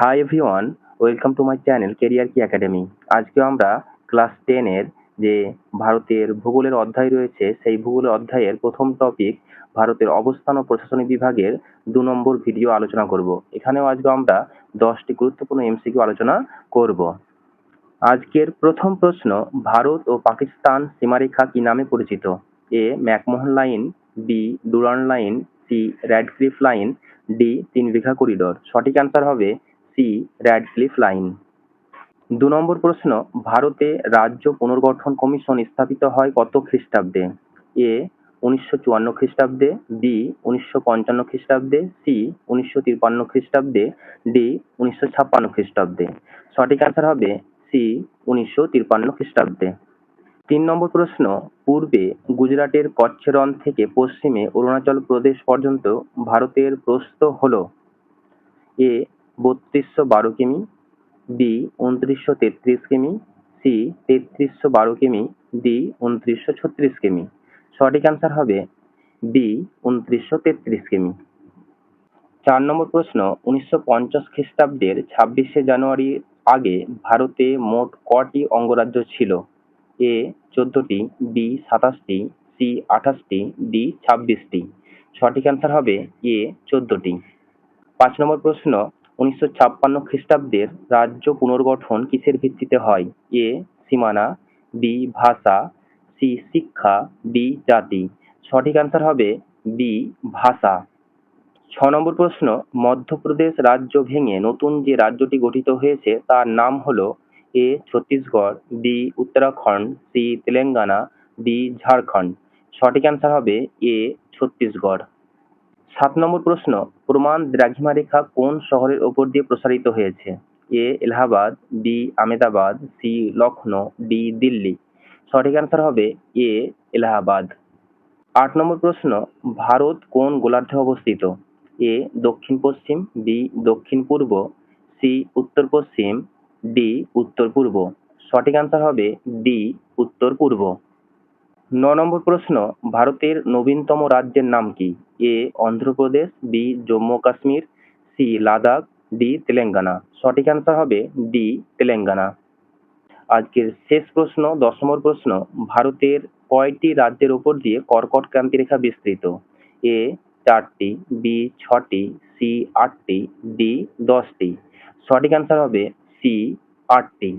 Hi everyone welcome to my channel career কি academy আজকে আমরা ক্লাস টেনের যে ভারতের ভূগোলের অধ্যায় রয়েছে, সেই ভূগোলের অধ্যায়ের প্রথম টপিক ভারতের অবস্থান ও প্রশাসনিক বিভাগের দু নম্বর ভিডিও আলোচনা করব। এখানেও আজকে আমরা দশটি গুরুত্বপূর্ণ এমসিকিউ আলোচনা করব। আজকের প্রথম প্রশ্ন, ভারত ও পাকিস্তান সীমারেখা কি নামে পরিচিত? A McMahon line B Durand line C Radcliffe line D Tin Bigha corridor. সঠিক অ্যান্সার হবে সি র্যাডক্লিফ লাইন দু নম্বর প্রশ্ন, ভারতে রাজ্য পুনর্গঠন কমিশন স্থাপিত হয় কত খ্রিস্টাব্দে? এ উনিশশো চুয়ান্ন খ্রিস্টাব্দে বি উনিশশো পঞ্চান্ন খ্রিস্টাব্দে সি উনিশশো তিপ্পান্ন খ্রিস্টাব্দে ডি উনিশশো ছাপ্পান্ন খ্রিস্টাব্দে। সঠিক অ্যান্সার হবে সি উনিশশো তিপ্পান্ন খ্রিস্টাব্দে। তিন নম্বর প্রশ্ন, পূর্বে গুজরাটের কচ্ছেরন থেকে পশ্চিমে অরুণাচল প্রদেশ পর্যন্ত ভারতের প্রস্থ হল? এ বত্রিশশো বারো কিমি, বি উনত্রিশশো তেত্রিশ কিমি, সি তেত্রিশশো বারো কিমি, ডি উনত্রিশশো ছত্রিশ কিমি। সঠিক অ্যান্সার হবে বি উনত্রিশশো তেত্রিশ কিমি। চার নম্বর প্রশ্ন, উনিশশো পঞ্চাশ খ্রিস্টাব্দের ছাব্বিশে জানুয়ারি আগে ভারতে মোট কটি অঙ্গরাজ্য ছিল? এ চোদ্দটি, বি সাতাশটি, সি আঠাশটি, ডি ছাব্বিশটি। সঠিক অ্যান্সার হবে এ চোদ্দটি। পাঁচ নম্বর প্রশ্ন উনিশশো ছাপ্পান্ন খ্রিস্টাব্দের রাজ্য পুনর্গঠন কিসের ভিত্তিতে হয়? এ, সীমানা, বি, ভাষা, সি, শিক্ষা, ডি, জাতি। সঠিক অ্যান্সার হবে বি, ভাষা। ছ নম্বর প্রশ্ন, মধ্যপ্রদেশ রাজ্য ভেঙে নতুন যে রাজ্যটি গঠিত হয়েছে, তার নাম হলো A, Chhattisgarh, B, Uttarakhand, C, Telangana, D, Jharkhand. সঠিক অ্যান্সার হবে এ, ছত্তিশগড়। সাত নম্বর প্রশ্ন, প্রমাণ দ্রাঘিমা রেখা কোন শহরের ওপর দিয়ে প্রসারিত হয়েছে? A, Allahabad, B, Ahmedabad, C, Lucknow, D, Delhi. সঠিক অ্যান্সার হবে এ, এলাহাবাদ। আট নম্বর প্রশ্ন, ভারত কোন গোলার্ধে অবস্থিত? এ, দক্ষিণ পশ্চিম, বি, দক্ষিণ পূর্ব, সি, উত্তর পশ্চিম, ডি, উত্তর পূর্ব। সঠিক অ্যান্সার হবে ডি, উত্তর পূর্ব। ন নম্বর প্রশ্ন, ভারতের নবীনতম রাজ্যের নাম কি? A, Andhra Pradesh, B, Jammu Kashmir, C, Ladakh, D, Telangana. সঠিক অ্যান্সার হবে ডি, তেলেঙ্গানা। আজকের শেষ প্রশ্ন, দশ নম্বর প্রশ্ন, ভারতের কয়টি রাজ্যের ওপর দিয়ে কর্কট ক্রান্তি রেখা বিস্তৃত? এ, চারটি, বি, ছটি, সি, আটটি, ডি, দশটি। সঠিক অ্যান্সার হবে সি, আটটি।